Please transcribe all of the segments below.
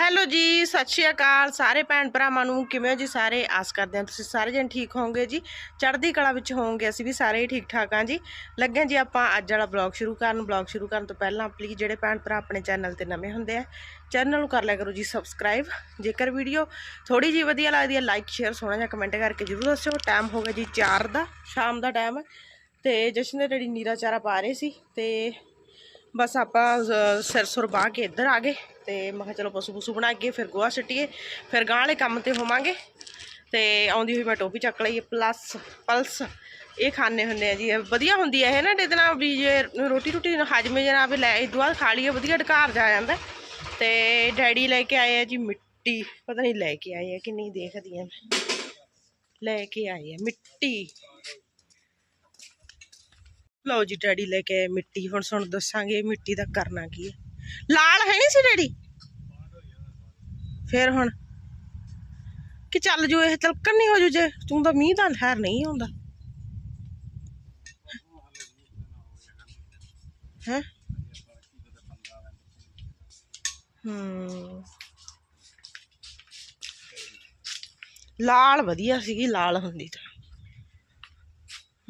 Hello ਜੀ, ਸਤਿ ਸ਼੍ਰੀ ਅਕਾਲ ਸਾਰੇ ਭੈਣ ਭਰਾਵਾਂ ਨੂੰ। ਕਿਵੇਂ ਹੋ ਜੀ ਸਾਰੇ? ਆਸ ਕਰਦੇ ਹਾਂ ਤੁਸੀਂ ਸਾਰੇ ਜਣ ਠੀਕ ਹੋਵੋਗੇ ਜੀ। ਚੜ੍ਹਦੀ ਕਲਾ ਵਿੱਚ ਹੋਵੋਗੇ ਅਸੀਂ ਵੀ ਸਾਰੇ ਹੀ ਠੀਕ ਠਾਕ ਹਾਂ ਜੀ। ਲੱਗੇ ਜੀ ਆਪਾਂ ਅੱਜ ਵਾਲਾ ਬਲੌਗ ਸ਼ੁਰੂ ਕਰਨ। ਬਲੌਗ ਸ਼ੁਰੂ ਕਰਨ ਤੋਂ ਪਹਿਲਾਂ ਪਲੀਜ਼ ਜਿਹੜੇ ਭੈਣ ਭਰਾ ਆਪਣੇ ਚੈਨਲ ਤੇ ਨਵੇਂ ਹੁੰਦੇ ਆ ਚੈਨਲ ਨੂੰ ਕਰ ਲਿਆ ਕਰੋ ਜੀ ਸਬਸਕ੍ਰਾਈਬ ਜੇਕਰ ਵੀਡੀਓ ਥੋੜੀ ਜੀ ਵਧੀਆ ਲੱਗਦੀ ਹੈ ਲਾਈਕ ਸ਼ੇਅਰ ਸੋਹਣਾ ਜਿਹਾ ਕਮੈਂਟ ਕਰਕੇ ਜਰੂਰ ਦੱਸਿਓ। ਟਾਈਮ ਹੋ ਗਿਆ ਜੀ 4 ਦਾ, ਸ਼ਾਮ ਦਾ ਟਾਈਮ ਹੈ ਤੇ ਜਸ਼ਨ ਦੇ ਡੈਡੀ ਨੀਰਾ ਚਾਰਾ ਪਾ ਰਹੇ ਸੀ, ਤੇ ਬਸ ਆਪਾਂ ਸਿਰ ਸੁਰ ਬਾਹ ਕੇ ਇੱਧਰ ਆ ਗਏ ਤੇ ਮੈਂ ਕਿਹਾ ਚਲੋ ਪਸ਼ੂ ਪਸ਼ੂ ਬਣਾ ਕੇ ਫਿਰ ਗੋਹਾ ਸਿੱਟੀਏ, ਫਿਰ ਗਾਂ ਵਾਲੇ ਕੰਮ ਤੇ ਹੋਵਾਂਗੇ। ਤੇ ਆਉਂਦੀ ਹੋਈ ਮੈਂ ਟੋਪੀ ਚੱਕ ਲਈ ਪਲੱਸ ਪਲਸ ਇਹ ਖਾਣੇ ਹੁੰਦੇ ਆ ਜੀ ਵਧੀਆ ਹੁੰਦੀ ਹੈ ਇਹ ਨਾ, ਇਹਦੇ ਨਾਲ ਵੀ ਜੇ ਰੋਟੀ ਰੋਟੀ ਹਜਮੇ ਜਨਾ ਵੀ ਲੈ ਇਸ ਤੋਂ ਬਾਅਦ ਖਾ ਲਈਏ, ਵਧੀਆ ਢਕਾਰ ਜਾ ਜਾਂਦਾ। ਤੇ ਡੈਡੀ ਲੈ ਕੇ ਆਏ ਆ ਜੀ ਮਿੱਟੀ, ਪਤਾ ਨਹੀਂ ਲੈ ਕੇ ਆਏ ਆ ਕਿ ਨਹੀਂ ਦੇਖਦੀ ਆ ਮੈਂ। ਲੈ ਕੇ ਆਏ ਆ ਮਿੱਟੀ। ਲਓ ਜੀ ਡੈਡੀ ਲੈ ਕੇ ਆਏ ਮਿੱਟੀ, ਹੁਣ ਤੁਹਾਨੂੰ ਦੱਸਾਂਗੇ ਮਿੱਟੀ ਦਾ ਕਰਨਾ ਕੀ ਹੈ। ਲਾਲ ਹੈ ਨਹੀਂ ਸੀ ਡੈਡੀ? ਫੇਰ ਹੁਣ ਕਿ ਚੱਲ ਜੋ, ਇਹ ਤਲਕਣ ਨਹੀਂ ਹੋ ਜੂ ਜੇ, ਤੂੰ ਤਾਂ ਮੀਂਹ ਤਾਂ ਠਹਿਰ ਨਹੀਂ ਆਉਂਦਾ। ਹੈ? ਹੂੰ। ਲਾਲ ਵਧੀਆ ਸੀਗੀ, ਲਾਲ ਹੁੰਦੀ ਤਾਂ।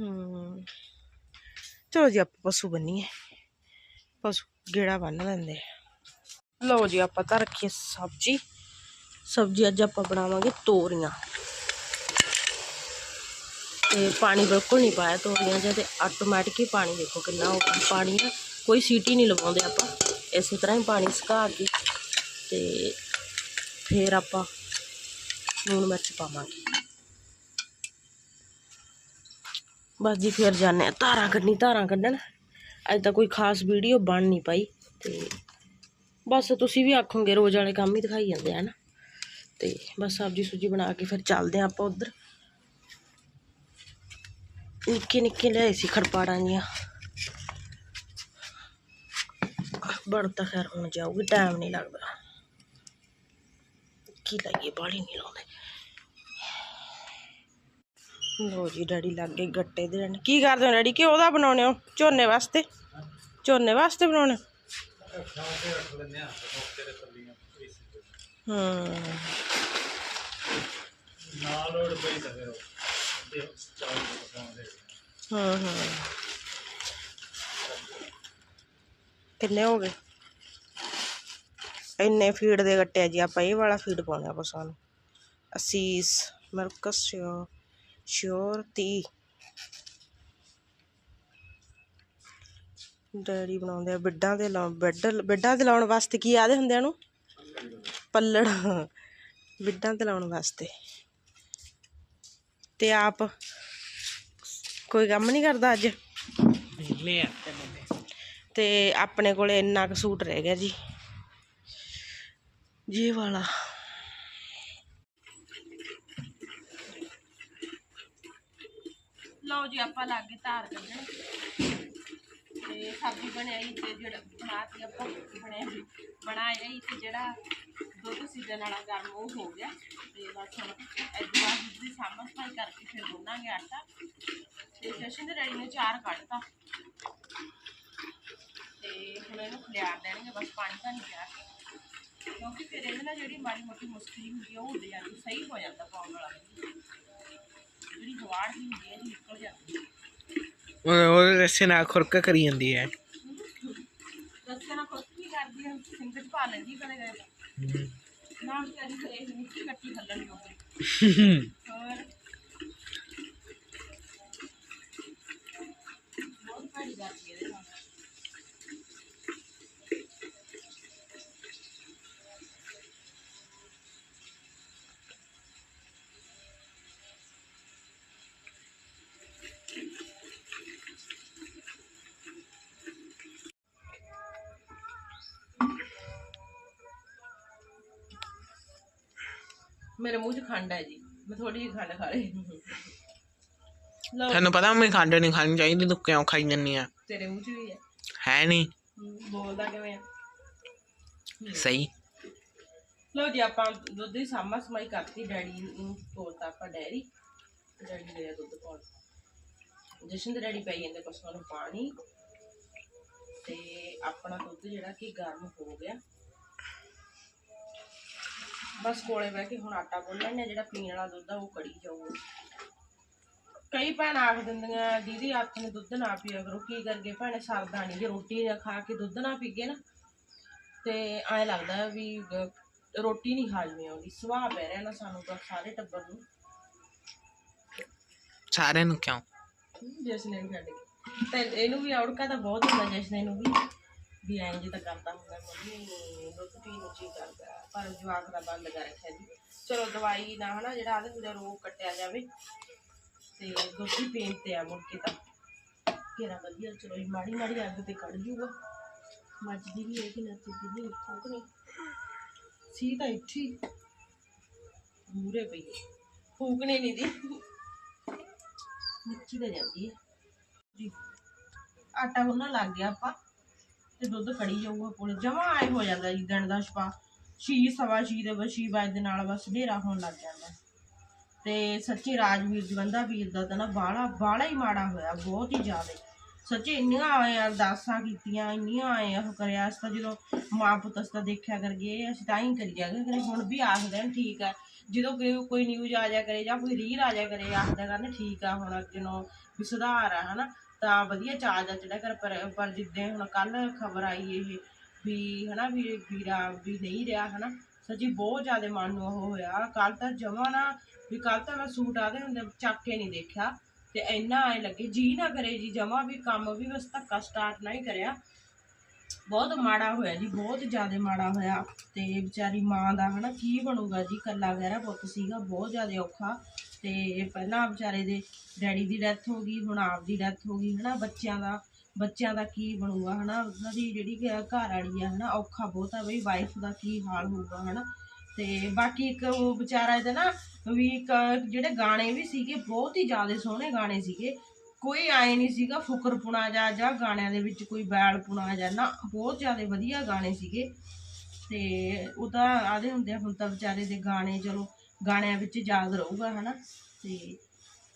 ਹੂੰ। ਚਲੋ ਜੀ, ਆਪਾਂ ਪਸ਼ੂ ਬੰਨੀਏ। ਪਸ਼ੂ ਗੇੜਾ ਬੰਨ ਲੈਂਦੇ ਲਓ ਜੀ, ਆਪਾਂ ਤਾਂ ਰੱਖੀਏ ਸਬਜ਼ੀ। ਸਬਜ਼ੀ ਅੱਜ ਆਪਾਂ ਬਣਾਵਾਂਗੇ ਤੋਰੀਆਂ। ਤੇ ਪਾਣੀ ਬਿਲਕੁਲ ਨਹੀਂ ਪਾਇਆ ਤੋਰੀਆਂ 'ਚ ਤੇ ਆਟੋਮੈਟਿਕ ਹੀ ਪਾਣੀ ਦੇਖੋ ਕਿੰਨਾ ਉਹ ਪਾਣੀ ਆ ਕੋਈ ਸੀਟੀ ਨਹੀਂ ਲਵਾਉਂਦੇ ਆਪਾਂ। ਇਸੇ ਤਰ੍ਹਾਂ ਹੀ ਪਾਣੀ ਸੁਕਾ ਕੇ ਤੇ ਫਿਰ ਆਪਾਂ ਲੂਣ ਮਿਰਚ ਪਾਵਾਂਗੇ। ਬਸ ਜੀ ਫਿਰ ਜਾਣੇ ਆ ਧਾਰਾਂ ਕੱਢਣੀ, ਧਾਰਾਂ ਕੱਢਣ। ਅੱਜ ਤਾਂ ਕੋਈ ਖਾਸ ਵੀਡੀਓ ਬਣ ਨਹੀਂ ਪਾਈ ਤੇ ਬਸ ਤੁਸੀਂ ਵੀ ਆਖੋਗੇ, ਰੋਜ਼ ਵਾਲੇ ਕੰਮ ਹੀ ਦਿਖਾਈ ਜਾਂਦੇ ਆ ਨਾ ਤੇ ਬਸ ਸਬਜੀ ਸੁਜੀ ਬਣਾ ਕੇ ਫਿਰ ਚੱਲਦੇ ਆ ਆਪਾਂ ਉਧਰ। ਨਿੱਕੇ ਨਿੱਕੇ ਲਿਆਏ ਸੀ ਖੜਪਾੜਾਂ ਜੀਆਂ ਬਣ ਤਾਂ ਖੈਰ ਹੁਣ ਜਾਊਗੀ ਟਾਈਮ ਨਹੀਂ ਲੱਗਦਾ। ਕੀ ਲਾਈਏ ਬਾੜੀ ਨਹੀਂ ਲਾਉਂਦੇ ਲੋ ਜੀ, ਡੈਡੀ ਲੱਗ ਗਏ ਗੱਟੇ ਦੇਣ ਕੀ ਕਰਦੇ ਹੋ ਡੈਡੀ? ਕਿ ਉਹਦਾ ਬਣਾਉਣੇ ਹੋ? ਝੋਨੇ ਵਾਸਤੇ? ਝੋਨੇ ਵਾਸਤੇ ਬਣਾਉਣੇ? ਹੂੰ। ਨਾਲ ਲੋੜ ਪਈ ਤਾਂ ਫਿਰ ਉਹ ਦੇ ਕਿੰਨੇ ਹੋ ਗਏ? ਇੰਨੇ ਫੀਡ ਦੇ ਗੱਟੇ ਜੀ, ਆਪਾਂ ਇਹ ਵਾਲਾ ਫੀਡ ਪਾਉਣਾ ਆਪਾਂ ਸਾਨੂੰ। ਅਸੀਸ, ਮਰਕਸ ਸ਼ਿਓ ਸ਼ਿਓਰ ਤੀ ਡੈਡੀ ਬਣਾਉਂਦੇ ਆ ਬਿੱਡਾਂ ਦੇ ਲਾਉਣ ਬੈੱਡ ਬਿੱਡਾਂ ਤੇ ਲਾਉਣ ਵਾਸਤੇ ਕੀ ਆਦੇ ਹੁੰਦੇ ਆ ਨੂੰ? ਪੱਲੜ। ਬਿੱਡਾਂ ਤੇ ਲਾਉਣ ਵਾਸਤੇ। ਤੇ ਆਪ ਕੋਈ ਕੰਮ ਨਹੀਂ ਕਰਦਾ ਅੱਜ? ਤੇ ਆਪਣੇ ਕੋਲੇ ਇੰਨਾ ਕੁ ਸੂਟ ਰਹਿ ਗਿਆ ਜੀ। ਜੀ ਵਾਲਾ। ਲਓ ਜੀ, ਆਪਾਂ ਲਾਗੇ ਧਾਰ ਕੱਢਣ। ਤੇ ਸਬਜ਼ੀ ਬਣਾਈ ਤੇ ਜਿਹੜਾ ਬਣਾਤੀ ਆਪਾਂ ਬਣਿਆ ਬਣਾਇਆ ਹੀ ਤੇ ਜਿਹੜਾ ਦੁੱਧ ਸੀਜ਼ਨ ਵਾਲਾ ਗਰਮ ਉਹ ਹੋ ਗਿਆ। ਤੇ ਬਸ ਹੁਣ ਇਦੋਂ ਦੁੱਧ ਦੀ ਸਾਂਭ ਸਫ਼ਾਈ ਕਰਕੇ ਫਿਰ ਗੁੰਨਾਂਗੇ ਆਟਾ। ਤੇ ਜਸ਼ਨ ਦੇ ਡੈਡੀ ਨੇ ਚਾਰ ਕੱਢਤਾ। ਤੇ ਹੁਣ ਇਹਨੂੰ ਖਲਿਆਰ ਦੇਣਗੇ, ਬਸ ਪਾਣੀ ਤਾਂ ਨਹੀਂ ਪਿਆ। ਕੇ ਕਿਉਂਕਿ ਫਿਰ ਇਹਦੇ ਨਾਲ ਜਿਹੜੀ ਮਾੜੀ ਮੋਟੀ ਮੁਸ਼ਕਿਲ ਹੁੰਦੀ ਆ, ਉਹ ਉੱਡ ਜਾਂਦੀ ਸਹੀ ਹੋ ਜਾਂਦਾ ਪਾਉਣ ਵਾਲਾ। ਜਿਹੜੀ ਹਵਾੜ ਦੀ ਹੁੰਦੀ ਹੈ ਇਹ ਨਿਕਲ ਜਾਂਦੀ ਹੈ ਉਹ ਉਹ ਰਸੇ ਨਾਲ ਖੁਰਕ ਕਰੀ ਜਾਂਦੀ ਹੈ। ਦੱਸਿਆ ਨਾ ਕੁਛ ਕੀ ਕਰਦੀ ਹੈ ਸਿੰਗਰ ਪਾ ਲੈਂਦੀ ਕਦੇ ਕਦੇ ਨਾ ਵਿਚਾਰੀ ਇਹ ਮਿੱਟੀ ਕੱਟੀ ਥੱਲਣ ਜੋਗੀ ਹੋਰ? ਮੇਰੇ ਮੂੰਹ 'ਚ ਖੰਡ ਹੈ ਜੀ। ਮੈਂ ਥੋੜੀ ਜਿਹੀ ਖੰਡ ਖਾ ਲਈ ਲਓ ਤੈਨੂੰ ਪਤਾ ਮੈਂ ਖੰਡ ਨਹੀਂ ਖਾਣੀ ਚਾਹੀਦੀ ਤੂੰ ਕਿਉਂ ਖਾਈ ਜੰਨੀ ਆ? ਤੇਰੇ ਮੂੰਹ 'ਚ ਵੀ ਹੈ। ਹੈ ਨਹੀਂ। ਹਮ, ਬੋਲਦਾ ਕਿਵੇਂ ਆ? ਸਹੀ। ਲਓ ਜੀ ਆਪਾਂ ਦੁੱਧ ਦੀ ਸਾਮਾ ਸਮਾਈ ਕਰਤੀ ਡੈਡੀ ਨੂੰ ਤੋਲਤਾ ਆਪਾਂ ਡੈਰੀ। ਡੈਡੀ ਦੇ ਦੁੱਧ ਪਾਉਣ। ਜਸ਼ਨ ਦੇ ਡੈਡੀ ਪਈ ਜਾਂਦੇ ਪਸ਼ੂਆਂ ਨੂੰ ਪਾਣੀ। ਤੇ ਆਪਣਾ ਦੁੱਧ ਜਿਹੜਾ ਕਿ ਗਰਮ ਹੋ ਗਿਆ। ਬਸ ਕੋਲੇ ਬਹਿ ਕੇ ਹੁਣ ਆਟਾ ਗੁੰਨ ਲੈਣੇ ਜਿਹੜਾ ਪੀਣ ਵਾਲਾ ਦੁੱਧ ਆ ਉਹ ਕੜੀ ਜਾਊਗਾ ਕਈ ਭੈਣ ਆਖ ਦਿੰਦੀਆਂ ਦੀਦੀ ਹੱਥ ਨੇ ਦੁੱਧ ਨਾ ਪੀਆ ਕਰੋ। ਕੀ ਕਰਕੇ ਭੈਣੇ ਸਰਦਾ ਨਹੀਂ ਜੇ ਰੋਟੀ ਨਾ ਖਾ ਕੇ ਦੁੱਧ ਨਾ ਪੀਗੇ ਨਾ। ਤੇ ਐਂ ਲੱਗਦਾ ਵੀ ਰੋਟੀ ਨਹੀਂ ਹਾਜ਼ਮੇ ਆਉਂਦੀ। ਸੁਭਾਅ ਪੈ ਰਿਹਾ ਨਾ ਸਾਨੂੰ ਤਾਂ ਸਾਰੇ ਟੱਬਰ ਨੂੰ। ਸਾਰਿਆਂ ਨੂੰ ਕਿਉਂ? ਜਸਨੇ ਨੂੰ ਛੱਡ ਕੇ। ਤੇ ਇਹਨੂੰ ਵੀ ਔੜਕਾ ਤਾਂ ਬਹੁਤ ਹੁੰਦਾ ਜਸਨੇ ਨੂੰ ਵੀ। ਵੀ ਐਂ ਜੇ ਤਾਂ ਕਰਦਾ ਹੁੰਦਾ ਮੰਮੀ ਦੁੱਧ ਪੀਣ ਨੂੰ ਜੀ ਕਰਦਾ ਪਰ ਜਵਾਕ ਦਾ ਬੰਦ ਕਰ ਰੱਖਿਆ ਜੀ। ਚਲੋ ਦਵਾਈ ਨਾ ਹਨਾ ਜਿਹੜਾ ਆਦੇ ਹੁੰਦਾ ਰੋਗ ਕੱਟਿਆ ਜਾਵੇ ਤੇ ਦੁੱਧ ਹੀ ਤੇ ਆ ਮੁੜ ਕੇ ਤਾਂ। ਕਿਹੜਾ ਵਧੀਆ, ਚਲੋ ਜੀ ਮਾੜੀ ਮਾੜੀ ਅੱਗ ਤੇ ਕੱਢ ਜੂਗਾ। ਮੱਚਦੀ ਵੀ ਹੈ ਕਿ ਨਾ ਤੇ ਵੀ ਫੋਕ ਨਹੀਂ। ਸੀ ਤਾਂ ਇੱਥੇ ਮੂਰੇ ਪਈ ਫੂਕਣੇ ਨਹੀਂ ਦੀ। ਮਿੱਠੀ ਤੇ ਜਾਂਦੀ ਹੈ। ਜੀ। ਆਟਾ ਗੁੰਨਣ ਲੱਗ ਗਿਆ ਆਪਾਂ ਤੇ ਦੁੱਧ ਕੜੀ ਜਾਊਗਾ ਕੋਲ। ਜਮਾ ਆਏ ਹੋ ਜਾਂਦਾ ਜੀ, ਦਿਨ ਦਾ ਛਪਾ ਛੀ ਸਵਾ ਛੀ ਦੇ ਬਸ ਛੀ ਦੇ ਨਾਲ ਬਸ ਹਨੇਰਾ ਹੋਣ ਲੱਗ ਜਾਂਦਾ। ਤੇ ਸੱਚੀ ਰਾਜਵੀਰ ਜਵੰਦਾ ਵੀਰ ਦਾ ਤਾਂ ਨਾ ਬਾਹਲਾ ਬਾਹਲਾ ਹੀ ਮਾੜਾ ਹੋਇਆ, ਬਹੁਤ ਹੀ ਜ਼ਿਆਦਾ। ਸੱਚੀ ਇੰਨੀਆਂ ਆਏ ਅਰਦਾਸਾਂ ਕੀਤੀਆਂ, ਇੰਨੀਆਂ ਆਏ ਉਹ ਕਰਿਆ, ਅਸੀਂ ਤਾਂ ਜਦੋਂ ਮਾਂ ਪੁੱਤ ਅਸੀਂ ਤਾਂ ਦੇਖਿਆ ਕਰਗੇ ਅਸੀਂ ਤਾਂ ਹੀ ਕਰੀ ਜਾਗੇ ਕਰੇ ਹੁਣ ਵੀ ਆਖਦੇ ਨੇ ਠੀਕ ਆ ਜਦੋਂ ਕੋਈ- ਨਿਊਜ਼ ਆ ਜਾ ਕਰੇ ਜਾਂ ਕੋਈ ਰੀਲ ਆ ਜਾ ਕਰੇ ਆਖਦਾ ਕਰਨ ਠੀਕ ਆ ਹੁਣ ਅੱਗੇ ਨੂੰ ਵੀ ਸੁਧਾਰ ਆ, ਹਨਾ। ਤਾਂ ਵਧੀਆ ਚਾਰਜ ਆ ਜਿਹੜਾ ਕਰ, ਪਰ ਪਰ ਜਿੱਦਾਂ ਹੁਣ ਕੱਲ ਖਬਰ ਆਈ ਇਹ ਵੀ ਹਨਾ ਵੀ ਵੀਰਾ ਵੀ ਨਹੀਂ ਰਿਹਾ ਹਨਾ, ਸੱਚੀ ਬਹੁਤ ਜ਼ਿਆਦਾ ਮਨ ਨੂੰ ਉਹ ਹੋਇਆ। ਕੱਲ ਤਾਂ ਜਮਾ ਨਾ ਵੀ ਕੱਲ ਤਾਂ ਮੈਂ ਸੂਟ ਆਦੇ ਹੁੰਦੇ ਚੱਕ ਕੇ ਨਹੀਂ ਦੇਖਿਆ। ਤੇ ਇੰਨਾ ਐ ਲੱਗੇ, ਜੀ ਨਾ ਕਰੇ ਜੀ, ਜਮਾ ਵੀ ਕੰਮ ਵੀ ਬਸ ਧੱਕਾ ਸਟਾਰਟ ਨਾ ਹੀ ਕਰਿਆ। ਬਹੁਤ ਮਾੜਾ ਹੋਇਆ ਜੀ, ਬਹੁਤ ਜ਼ਿਆਦਾ ਮਾੜਾ ਹੋਇਆ। ਤੇ ਵਿਚਾਰੀ ਮਾਂ ਦਾ ਹਨਾ ਕੀ ਬਣੂਗਾ ਜੀ ਕੱਲਾ ਗਹਿਰਾ ਪੁੱਤ ਸੀਗਾ, ਬਹੁਤ ਜ਼ਿਆਦਾ ਔਖਾ। ਤੇ ਪਹਿਲਾਂ ਵਿਚਾਰੇ ਦੇ ਡੈਡੀ ਦੀ ਡੈਥ ਹੋ ਗਈ, ਹੁਣ ਆਪ ਦੀ ਡੈਥ ਹੋ ਗਈ, ਹਨਾ ਬੱਚਿਆਂ ਦਾ ਬੱਚਿਆਂ ਦਾ ਕੀ ਬਣੂਗਾ, ਹਨਾ? ਉਹਨਾਂ ਦੀ ਜਿਹੜੀ ਘਰ ਵਾਲੀ ਆ, ਹਨਾ, ਔਖਾ ਬਹੁਤ ਆ ਬਈ ਵਾਈਫ ਦਾ ਕੀ ਹਾਲ ਹੋਊਗਾ, ਹਨਾ? ਤੇ ਬਾਕੀ ਇੱਕ ਉਹ ਵਿਚਾਰਾ ਇਹਦਾ ਨਾ ਵੀ ਇੱਕ ਜਿਹੜੇ ਗਾਣੇ ਵੀ ਸੀਗੇ, ਬਹੁਤ ਹੀ ਜ਼ਿਆਦਾ ਸੋਹਣੇ ਗਾਣੇ ਸੀਗੇ। ਕੋਈ ਆਏ ਨਹੀਂ ਸੀਗਾ ਫੁਕਰਪੁਣਾ ਜਾਂ ਜਾਂ ਗਾਣਿਆਂ ਦੇ ਵਿੱਚ ਕੋਈ ਬੈਲਪੁਣਾ ਜਾਂ, ਨਾ, ਬਹੁਤ ਜ਼ਿਆਦਾ ਵਧੀਆ ਗਾਣੇ ਸੀਗੇ। ਤੇ ਉਹ ਤਾਂ ਆਦੇ ਹੁੰਦੇ ਹੁਣ ਤਾਂ ਵਿਚਾਰੇ ਦੇ ਗਾਣੇ, ਚਲੋ, ਗਾਣਿਆਂ ਵਿੱਚ ਯਾਦ ਰਹੂਗਾ, ਹਨਾ? ਤੇ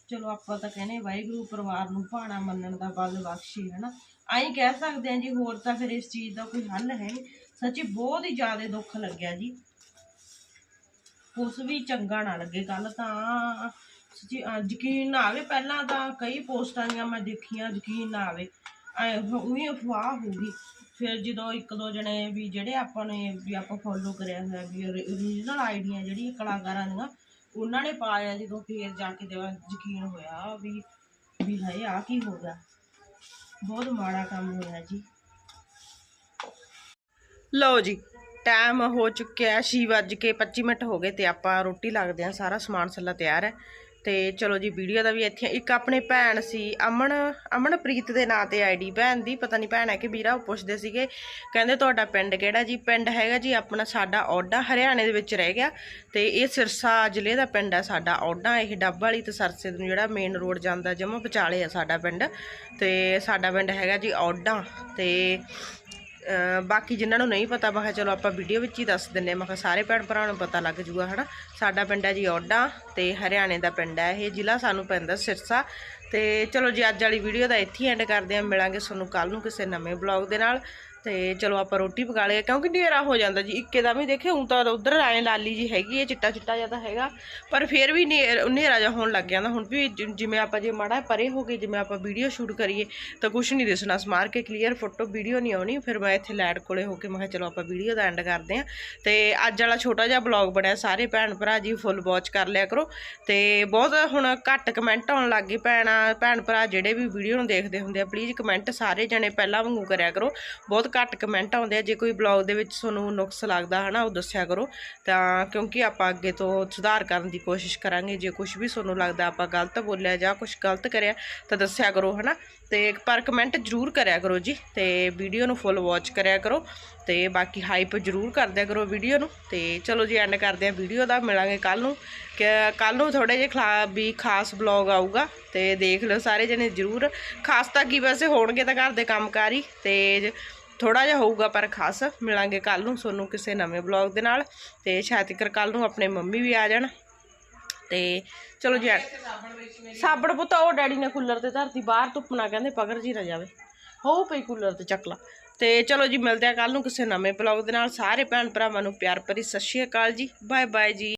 ਚਲੋ ਆਪਾਂ ਤਾਂ ਕਹਿੰਦੇ ਵਾਹਿਗੁਰੂ ਪਰਿਵਾਰ ਨੂੰ ਭਾਣਾ ਮੰਨਣ ਦਾ ਬਲ ਬਖਸ਼ੀ ਹੈ ਨਾ ਆਈ ਕਹਿ ਸਕਦੇ ਆ ਜੀ, ਹੋਰ ਤਾਂ ਫਿਰ ਇਸ ਚੀਜ਼ ਦਾ ਕੋਈ ਹੱਲ ਹੈ ਨਹੀਂ। ਸੱਚੀ ਬਹੁਤ ਹੀ ਜ਼ਿਆਦਾ ਦੁੱਖ ਲੱਗਿਆ ਜੀ। ਕੁਛ ਵੀ ਚੰਗਾ ਨਾ ਲੱਗੇ ਕੱਲ ਤਾਂ। ਸੱਚੀ ਯਕੀਨ ਨਾ ਆਵੇ, ਪਹਿਲਾਂ ਤਾਂ ਕਈ ਪੋਸਟਾਂ ਦੀਆਂ ਮੈਂ ਦੇਖੀਆਂ, ਯਕੀਨ ਨਾ ਆਵੇ। ਐ ਉਹੀ ਅਫਵਾਹ ਹੋ ਗਈ। ਫਿਰ ਜਦੋਂ ਇੱਕ ਦੋ ਜਣੇ ਵੀ ਜਿਹੜੇ ਆਪਾਂ ਨੇ ਵੀ ਆਪਾਂ ਫੋਲੋ ਕਰਿਆ ਹੋਇਆ, ਵੀ ਓਰੀਜਨਲ ਆਈਡੀਆਂ ਜਿਹੜੀ ਕਲਾਕਾਰਾਂ ਦੀਆਂ ਉਹਨਾਂ ਨੇ ਪਾਇਆ ਜਦੋਂ ਫੇਰ ਜਾ ਕੇ ਦੇ ਯਕੀਨ ਹੋਇਆ ਵੀ ਵੀ ਹਾਏ ਆ ਕੀ ਹੋ ਗਿਆ। ਬਹੁਤ ਮਾੜਾ ਕੰਮ ਹੋਇਆ ਜੀ। ਲਓ ਜੀ ਟਾਈਮ ਹੋ ਚੁੱਕਿਆ, ਛੇ ਵਜ ਕੇ 25 ਮਿੰਟ ਹੋ ਗਏ ਤੇ ਆਪਾਂ ਰੋਟੀ ਲੱਗਦੇ ਆ ਸਾਰਾ ਸਮਾਨ ਸੱਲਾ ਤਿਆਰ ਹੈ। ਤੇ ਚਲੋ ਜੀ, ਵੀਡੀਓ ਦਾ ਵੀ ਇੱਥੇ ਇੱਕ ਆਪਣੇ ਭੈਣ ਸੀ, ਅਮਨ, ਅਮਨਪ੍ਰੀਤ ਦੇ ਨਾਂ ਤੇ ਆਈਡੀ ਭੈਣ ਦੀ, ਪਤਾ ਨਹੀਂ ਭੈਣ ਹੈ ਕਿ ਵੀਰਾ, ਉਹ ਪੁੱਛਦੇ ਸੀਗੇ, ਕਹਿੰਦੇ ਤੁਹਾਡਾ ਪਿੰਡ ਕਿਹੜਾ ਜੀ? ਪਿੰਡ ਹੈਗਾ ਜੀ ਆਪਣਾ ਸਾਡਾ ਔਡਾ ਹਰਿਆਣੇ ਦੇ ਵਿੱਚ ਰਹਿ ਗਿਆ ਤੇ ਇਹ ਸਿਰਸਾ ਜ਼ਿਲ੍ਹੇ ਦਾ ਪਿੰਡ ਹੈ ਸਾਡਾ ਔਡਾ ਇਹ ਡੱਬ ਵਾਲੀ ਤੇ ਸਰਸੇ ਨੂੰ ਜਿਹੜਾ ਮੇਨ ਰੋਡ ਜਾਂਦਾ ਜਮਾ ਵਿਚਾਲੇ ਆ ਸਾਡਾ ਪਿੰਡ ਤੇ ਸਾਡਾ ਪਿੰਡ ਹੈਗਾ ਜੀ ਔਡਾ ਤੇ ਬਾਕੀ ਜਿਨ੍ਹਾਂ ਨੂੰ ਨਹੀਂ ਪਤਾ, ਮੈਂ ਕਿਹਾ ਚਲੋ ਆਪਾਂ ਵੀਡੀਓ ਵਿੱਚ ਹੀ ਦੱਸ ਦਿੰਨੇ ਮੈਂ ਕਿਹਾ ਸਾਰੇ ਭੈਣ ਭਰਾ ਨੂੰ ਪਤਾ ਲੱਗ ਜੂਗਾ, ਹਨਾ? ਸਾਡਾ ਪਿੰਡ ਹੈ ਜੀ ਔਡਾ ਤੇ ਹਰਿਆਣੇ ਦਾ ਪਿੰਡ ਹੈ ਇਹ ਜ਼ਿਲ੍ਹਾ, ਸਾਨੂੰ ਪੈਂਦਾ ਸਿਰਸਾ। ਤੇ ਚਲੋ ਜੀ, ਅੱਜ ਵਾਲੀ ਵੀਡੀਓ ਦਾ ਇੱਥੇ ਐਂਡ ਕਰਦੇ ਹਾਂ। ਮਿਲਾਂਗੇ ਤੁਹਾਨੂੰ ਕੱਲ ਨੂੰ ਕਿਸੇ ਨਵੇਂ ਬਲੌਗ ਦੇ ਨਾਲ। ਤੇ ਚਲੋ ਆਪਾਂ ਰੋਟੀ ਪਕਾ ਲਏ ਕਿਉਂਕਿ ਹਨੇਰਾ ਹੋ ਜਾਂਦਾ ਜੀ। ਇੱਕੇ ਦਾ ਵੀ ਦੇਖੇ, ਹੁਣ ਤਾਂ ਉਧਰ ਆਏ ਲਾਲੀ ਜੀ ਹੈਗੀ ਹੈ, ਚਿੱਟਾ ਚਿੱਟਾ ਜਿਹਾ ਤਾਂ ਹੈਗਾ। ਪਰ ਫਿਰ ਵੀ ਹਨੇ- ਹਨੇਰਾ ਜਿਹਾ ਹੋਣ ਲੱਗ ਜਾਂਦਾ ਹੁਣ ਵੀ ਜਿਵੇਂ ਆਪਾਂ ਜੇ ਮਾੜਾ ਪਰੇ ਹੋ ਗਏ, ਜਿਵੇਂ ਆਪਾਂ ਵੀਡੀਓ ਸ਼ੂਟ ਕਰੀਏ, ਤਾਂ ਕੁਝ ਨਹੀਂ ਦਿਸਣਾ। ਸਮਾਰ ਕੇ ਕਲੀਅਰ ਫੋਟੋ ਵੀਡੀਓ ਨਹੀਂ ਆਉਣੀ। ਫਿਰ ਮੈਂ ਇੱਥੇ ਲੈਟ ਕੋਲੇ ਹੋ ਕੇ ਮੈਂ ਕਿਹਾ, ਚਲੋ ਆਪਾਂ ਵੀਡੀਓ ਦਾ ਐਂਡ ਕਰਦੇ ਆਂ ਤੇ ਅੱਜ ਵਾਲਾ ਛੋਟਾ ਜਿਹਾ ਬਲੌਗ ਬਣਿਆ। ਸਾਰੇ ਭੈਣ ਭਰਾ ਜੀ ਫੁੱਲ ਵਾਚ ਕਰ ਲਿਆ ਕਰੋ। ਤੇ ਬਹੁਤ ਹੁਣ ਘੱਟ ਕਮੈਂਟ ਆਉਣ ਲੱਗ ਗਏ। ਭੈਣਾਂ, ਭੈਣ ਭਰਾ ਜਿਹੜੇ ਵੀ ਵੀਡੀਓ ਨੂੰ ਦੇਖਦੇ ਹੁੰਦੇ ਆ ਪਲੀਜ਼ ਕਮੈਂਟ ਸਾਰੇ ਜਣੇ ਪਹਿਲਾਂ ਵਾਂਗੂ ਕਰਿਆ ਕਰੋ। ਬਹੁਤ ਘੱਟ ਕਮੈਂਟ ਆਉਂਦੇ ਆ, ਜੇ ਕੋਈ ਬਲੌਗ ਦੇ ਵਿੱਚ ਤੁਹਾਨੂੰ ਨੁਕਸ ਲੱਗਦਾ ਹਨਾ, ਉਹ ਦੱਸਿਆ ਕਰੋ। ਤਾਂ ਕਿਉਂਕਿ ਆਪਾਂ ਅੱਗੇ ਤੋਂ ਸੁਧਾਰ ਕਰਨ ਦੀ ਕੋਸ਼ਿਸ਼ ਕਰਾਂਗੇ, ਜੇ ਕੁਝ ਵੀ ਤੁਹਾਨੂੰ ਲੱਗਦਾ ਆਪਾਂ ਗਲਤ ਬੋਲਿਆ ਜਾਂ ਕੁਝ ਗਲਤ ਕਰਿਆ, ਤਾਂ ਦੱਸਿਆ ਕਰੋ ਹਨਾ। ਤੇ ਪਰ ਕਮੈਂਟ ਜ਼ਰੂਰ ਕਰਿਆ ਕਰੋ ਜੀ, ਤੇ ਵੀਡੀਓ ਨੂੰ ਫੁੱਲ ਵਾਚ ਕਰਿਆ ਕਰੋ, ਤੇ ਬਾਕੀ ਹਾਈਪ ਜ਼ਰੂਰ ਕਰਦਿਆ ਕਰੋ ਵੀਡੀਓ ਨੂੰ। ਤੇ ਚਲੋ ਜੀ ਐਂਡ ਕਰਦੇ ਆ ਵੀਡੀਓ ਦਾ, ਮਿਲਾਂਗੇ ਕੱਲ ਨੂੰ। ਕਿ ਕੱਲ ਨੂੰ ਥੋੜੇ ਜਿਹੇ ਖਲਾ, ਵੀ ਖਾਸ ਬਲੌਗ ਆਊਗਾ, ਤੇ ਦੇਖ ਲਿਓ ਸਾਰੇ ਜਣੇ ਜ਼ਰੂਰ। ਖਾਸ ਤਾਂ ਕੀ ਵੈਸੇ ਹੋਣਗੇ ਤਾਂ ਘਰ ਦੇ ਕੰਮਕਾਰ ਹੀ, ਤੇ ਥੋੜਾ ਜਿਹਾ ਹੋਊਗਾ, ਪਰ ਖਾਸ ਮਿਲਾਂਗੇ ਕੱਲ ਨੂੰ ਤੁਹਾਨੂੰ ਕਿਸੇ ਨਵੇਂ ਬਲੌਗ ਦੇ ਨਾਲ। ਤੇ ਸ਼ਾਇਦ ਤੱਕ ਕੱਲ ਨੂੰ ਆਪਣੇ ਮੰਮੀ ਵੀ ਆ ਜਾਣ। ਤੇ ਚਲੋ ਜੀ, ਸਾਬਣ ਪੁੱਤ ਉਹ ਡੈਡੀ ਨੇ ਕੂਲਰ ਤੇ ਧਰਤੀ, ਬਾਹਰ ਧੁੱਪ ਨਾ ਕਹਿੰਦੇ ਪਕੜ ਜੀ ਨਾ ਜਾਵੇ। ਹੋ ਪਈ ਕੂਲਰ ਤੇ ਚੱਕ ਲਾ। ਤੇ ਚਲੋ ਜੀ, ਮਿਲਦੇ ਆ ਕੱਲ ਨੂੰ ਕਿਸੇ ਨਵੇਂ ਬਲੌਗ ਦੇ ਨਾਲ। ਸਾਰੇ ਭੈਣ ਭਰਾਵਾਂ ਨੂੰ ਪਿਆਰ ਭਰੀ ਸਤਿ ਸ਼੍ਰੀ ਅਕਾਲ ਜੀ। ਬਾਏ ਬਾਏ ਜੀ।